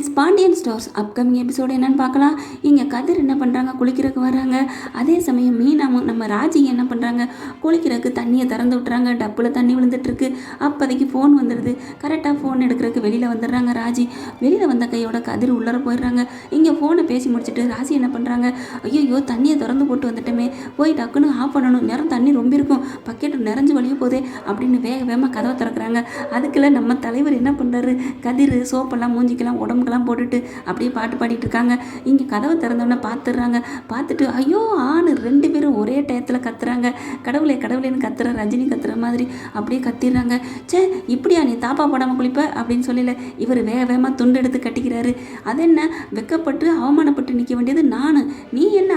Friends Pandian stores upcoming episode என்னன்னு பார்க்கலாம். இங்கே கதிர் என்ன பண்ணுறாங்க குளிக்கிறதுக்கு வராங்க அதே சமயம் மீனாவும் நம்ம ராஜி என்ன பண்ணுறாங்க குளிக்கிறதுக்கு தண்ணியை திறந்து விட்டுறாங்க. டப்பில் தண்ணி விழுந்துட்டுருக்கு. அப்போதைக்கு ஃபோன் வந்துடுது கரெக்டாக ஃபோன் எடுக்கிறதுக்கு வெளியில் வந்துடுறாங்க ராஜி. வெளியில் வந்த கையோட கதிர் உள்ளர போயிடுறாங்க. இங்கே ஃபோனை பேசி முடிச்சுட்டு ராஜி என்ன பண்ணுறாங்க ஐயோ தண்ணியை திறந்து போட்டு வந்துட்டோமே. போய் டக்குன்னு ஆஃப் பண்ணணும். நேரம் தண்ணி ரொம்ப இருக்கும். பக்கெட்டு நிறைஞ்சு வழிய போதே அப்படின்னு வேக வேகமாக கதவை திறக்கிறாங்க. அதுக்குள்ளே நம்ம தலைவர் என்ன பண்ணுறாரு கதிர் சோப்பெல்லாம் மூஞ்சிக்கெல்லாம் உடம்புக்கெல்லாம் போட்டுட்டு அப்படியே பாட்டு பாடிட்டு இருக்காங்க. இங்கே கதவை திறந்தோடனே பார்த்துடுறாங்க பார்த்துட்டு ஐயோ ஆணு ரெண்டு பேரும் ஒரே டயத்தில் கத்துறாங்க. கடவுளே கடவுளேன்னு கத்துற ரஜினி கத்துற மாதிரி அப்படியே கத்திடுறாங்க. சே இப்படியா நீ தாப்பா போடாமல் குளிப்ப? அப்படின்னு சொல்லல. இவர் வேக வேகமாக துண்டு எடுத்து கட்டிக்கிறாரு. அது என்ன வெக்கப்பட்டு அவமானப்பட்டு நிற்க வேண்டியது நான். நீ என்ன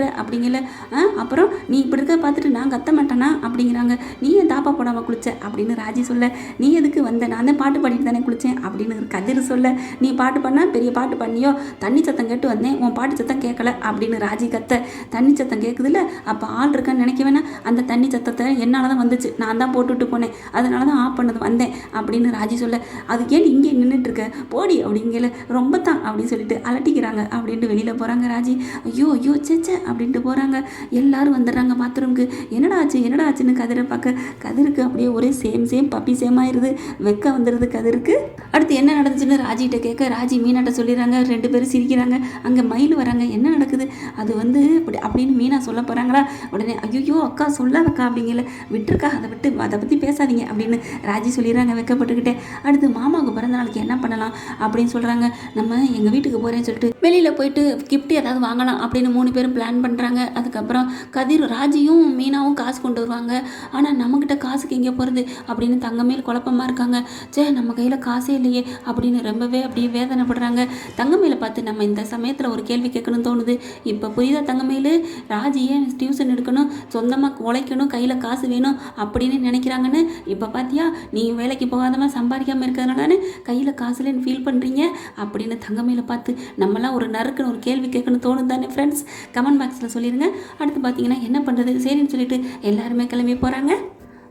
கத்துற அப்படிங்கல ஆ அப்புறம் நீ இப்படி இருக்க பார்த்துட்டு நான் கத்த மாட்டேனா? அப்படிங்கிறாங்க. நீ ஏன் தாப்பா போடாமல் குளிச்ச? அப்படின்னு ராஜி சொல்ல நீ எதுக்கு வந்த? நான் தான் பாட்டு பாடிட்டு தானே குளித்தேன் அப்படின்னு கதிர் சொல்ல நீ பாட்டு பண்ணா பெரிய பாட்டு பண்ணியோ தண்ணி சத்தம் கேட்டு வந்தேன் உன் பாட்டு சத்தம் கேட்கல அப்படின்னு ராஜி கத்த. தண்ணி சத்தம் கேட்குதுல்ல அப்போ ஆள் இருக்கான்னு நினைக்க வேணா அந்த தண்ணி சத்தத்தை என்னால் தான் வந்துச்சு. நான் தான் போட்டுவிட்டு போனேன். அதனால தான் ஆஃப் பண்ணது வந்தேன் அப்படின்னு ராஜி சொல்ல. அது ஏன் இங்கே நின்றுட்டு இருக்க? போடி அப்படிங்கல. ரொம்ப தான் அப்படின்னு சொல்லிட்டு அலட்டிக்கிறாங்க அப்படின்ட்டு வெளியில் போகிறாங்க ராஜி. ஐயோ ஐயோ சேச்சே அப்படின்ட்டு போகிறாங்க எல்லாரும் வந்துடுறாங்க. பாத்ரூம்க்கு என்னடா ஆச்சு? என்னடா ஆச்சுன்னு கதிரை பார்க்க கதிருக்கு அப்படியே ஒரே சேம் சேம் பப்பி சேம் ஆயிடுது வெக்க வந்துடுது கதிருக்கு. அடுத்து என்ன நடந்துச்சுன்னு ராஜிகிட்ட கேட்க ராஜி மீனாட்ட சொல்லிடுறாங்க. ரெண்டு பேரும் சிரிக்கிறாங்க. அங்கே மயில் வராங்க. என்ன நடக்குது? அது வந்து இப்படி அப்படின்னு மீனா சொல்ல போகிறாங்களா உடனே ஐயோ அக்கா சொல்லாதக்கா அப்படிங்கல. விட்டுருக்கா. அதை விட்டு அதை பற்றி பேசாதீங்க. அப்படின்னு ராஜி சொல்லிடுறாங்க வெக்கப்பட்டுக்கிட்டே. அடுத்து மாமாவுக்கு பிறந்த நாளைக்கு என்ன பண்ணலாம்? அப்படின்னு சொல்கிறாங்க நம்ம எங்கள் வீட்டுக்கு போகிறேன்னு சொல்லிட்டு வெளியில் போயிட்டு கிஃப்ட் ஏதாவது வாங்கலாம் அப்படின்னு மூணு பேரும் பிளான் பண்ணுறாங்க அதுக்கப்புறம் கதிர் ராஜியும் மீனாவும் காசு கொண்டு வருவாங்க. ஆனால் நம்மக்கிட்ட காசுக்கு எங்கே போகிறது அப்படின்னு தங்கமேல் குழப்பமாக இருக்காங்க. சே நம்ம கையில் காசே இல்லையே அப்படின்னு ரொம்பவே அப்படியே வேதனைப்படுறாங்க. தங்கமேல பார்த்து நம்ம இந்த சமயத்தில் ஒரு கேள்வி கேட்கணும்னு தோணுது. இப்போ புரியுதா தங்கமேல் ராஜி ஏன் டியூஷன் எடுக்கணும்? சொந்தமாக உழைக்கணும்? கையில் காசு வேணும்? அப்படின்னு நினைக்கிறாங்கன்னு இப்போ பார்த்தியா நீ வேலைக்கு போகாதமாக சம்பாதிக்காமல் இருக்கிறதுனால தானே கையில் காசுலேன்னு ஃபீல் பண்ணுறீங்க அப்படின்னு தங்கமேல பார்த்து நம்மளாம் நம்மலாம் ஒரு நறுக்குன்னு ஒரு கேள்வி கேட்கணும் தோணும் தானே ஃப்ரெண்ட்ஸ் கமெண்ட் பாக்ஸில் சொல்லிடுங்க அடுத்து பார்த்தீங்கன்னா என்ன பண்ணுறது சரின்னு சொல்லிட்டு எல்லாருமே கிளம்பி போகிறாங்க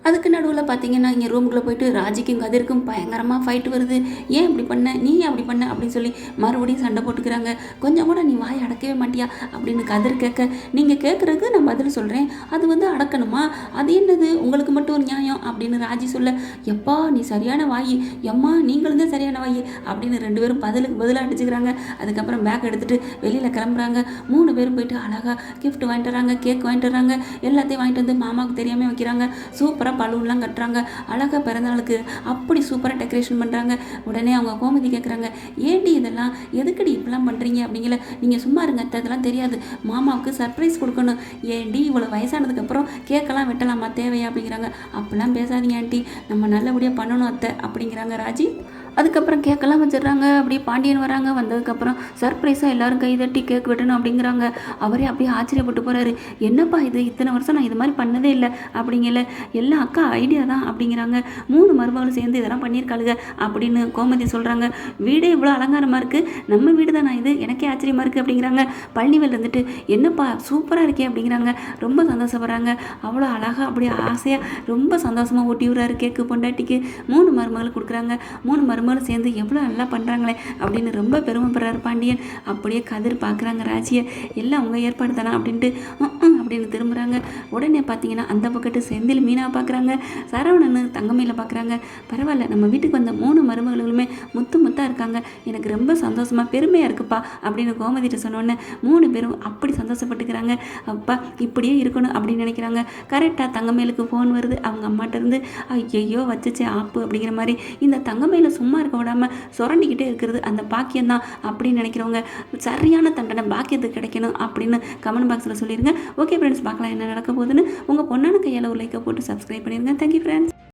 அதுக்கு நடுவில் பார்த்தீங்கன்னா இங்கே ரூமுக்குள்ளே போயிட்டு ராஜிக்கும் கதிர்க்கும் பயங்கரமாக ஃபைட் வருது. ஏன் இப்படி பண்ண? நீ ஏன் அப்படி பண்ண? அப்படின்னு சொல்லி மறுபடியும் சண்டை போட்டுக்கிறாங்க. கொஞ்சம் கூட நீ வாய் அடக்கவே மாட்டியா? அப்படின்னு கதிர் கேட்க நீங்கள் கேட்குறதுக்கு நான் பதில் சொல்கிறேன் அது வந்து அடக்கணுமா? அது என்னது? உங்களுக்கு மட்டும் ஒரு நியாயம்? அப்படின்னு ராஜி சொல்ல எப்பா நீ சரியான வாய். எம்மா நீங்களும் தான் சரியான வாய். அப்படின்னு ரெண்டு பேரும் பதிலுக்கு பதிலாக அடிச்சுக்கிறாங்க. அதுக்கப்புறம் பேக் எடுத்துகிட்டு வெளியில் கிளம்புறாங்க. மூணு பேரும் போயிட்டு அழகாக கிஃப்ட் வாங்கிட்டு வராங்க கேக் வாங்கிட்டு வராங்க. எல்லாத்தையும் வாங்கிட்டு வந்து மாமாவுக்கு தெரியாமல் வைக்கிறாங்க. சூப்பராக பலூன்லாம் கட்டுறாங்க. அழகாக பிறந்தநாளுக்கு அப்படி சூப்பராக டெக்கரேஷன் பண்ணுறாங்க உடனே அவங்க கோமதி கேட்குறாங்க ஏண்டி இதெல்லாம்? எதுக்குடி இப்படிலாம் பண்ணுறீங்க அப்படிங்கிற நீங்கள் சும்மா இருங்க அத்தை இதெல்லாம் தெரியாது. மாமாவுக்கு சர்ப்ரைஸ் கொடுக்கணும். ஏண்டி இவ்வளோ வயசானதுக்கப்புறம் கேக்கெல்லாம் வெட்டலாமா? தேவையா? அப்படிங்கிறாங்க. அப்படிலாம் பேசாதீங்க ஆண்டி. நம்ம நல்லபடியாக பண்ணணும் அத்தை அப்படிங்கிறாங்க ராஜி. அதுக்கப்புறம் கேக்கெல்லாம் வச்சிடுறாங்க. அப்படியே பாண்டியன் வராங்க. வந்ததுக்கப்புறம் சர்ப்ரைஸாக எல்லாரும் கைதட்டி கேக் வெட்டணும் அப்படிங்கிறாங்க. அவரே அப்படியே ஆச்சரியப்பட்டு போகிறாரு என்னப்பா இது? இத்தனை வருஷம் நான் இது மாதிரி பண்ணதே இல்லை. அப்படிங்கல. எல்லாம் அக்கா ஐடியா தான் அப்படிங்கிறாங்க. மூணு மருமகளும் சேர்ந்து இதெல்லாம் பண்ணியிருக்காளுங்க அப்படின்னு கோமதி சொல்கிறாங்க வீடே இவ்வளோ அலங்காரமாக இருக்குது நம்ம வீடு நான் இது? எனக்கே ஆச்சரியமாக இருக்குது அப்படிங்கிறாங்க. பழனிவேல் இருந்துட்டு என்னப்பா சூப்பராக இருக்கே அப்படிங்கிறாங்க. ரொம்ப சந்தோஷப்படுறாங்க. அவ்வளோ அழகாக அப்படியே ஆசையாக ரொம்ப சந்தோஷமாக ஊட்டி விடுறாரு கேக்கு பொண்டாட்டிக்கு. மூணு மருமகள் கொடுக்குறாங்க. மூணு மருமகளும் சேர்ந்து எவ்வளோ நல்லா பண்ணுறாங்களே அப்படின்னு ரொம்ப பெருமைப்படுறார் பாண்டியன். அப்படியே கதிர் பார்க்குறாங்க ராஜியை. எல்லாம் உங்கள் ஏற்பாடு தானே அப்படின்ட்டு அப்படின்னு திரும்புகிறாங்க உடனே பார்த்தீங்கன்னா அந்த பக்கத்து செந்தில் மீனா பார்க்குறாங்க சரவணன் தங்கமையில் பார்க்குறாங்க பரவாயில்ல நம்ம வீட்டுக்கு வந்த மூணு மருமகளுமே முத்து முத்தாக இருக்காங்க. எனக்கு ரொம்ப சந்தோஷமாக பெருமையாக இருக்குப்பா அப்படின்னு கோமதிட்ட சொன்னோன்னே மூணு பேரும் அப்படி சந்தோஷப்பட்டுக்கிறாங்க. அப்பா இப்படியே இருக்கணும் அப்படின்னு நினைக்கிறாங்க. கரெக்டாக தங்கமேலுக்கு ஃபோன் வருது. அவங்க அம்மாட்டேருந்து இருந்து வச்சுச்சே ஆப்பு அப்படிங்கிற மாதிரி இந்த தங்கமேல சும்மா இருக்க விடாமல் சுரண்டிக்கிட்டே இருக்கிறது அந்த பாக்கியம் தான் அப்படின்னு நினைக்கிறவங்க சரியான தண்டனை பாக்கியத்துக்கு கிடைக்கணும் அப்படின்னு கமெண்ட் பாக்ஸில் சொல்லிடுங்க ஓகே ஃப்ரெண்ட்ஸ் பார்க்கலாம் என்ன நடக்க போகுதுன்னு. உங்கள் பொண்ணான கையால் ஒரு லைக்கை போட்டு சப்ஸ்கிரைப் பண்ணிடுங்க தேங்க்யூ ஃப்ரெண்ட்ஸ்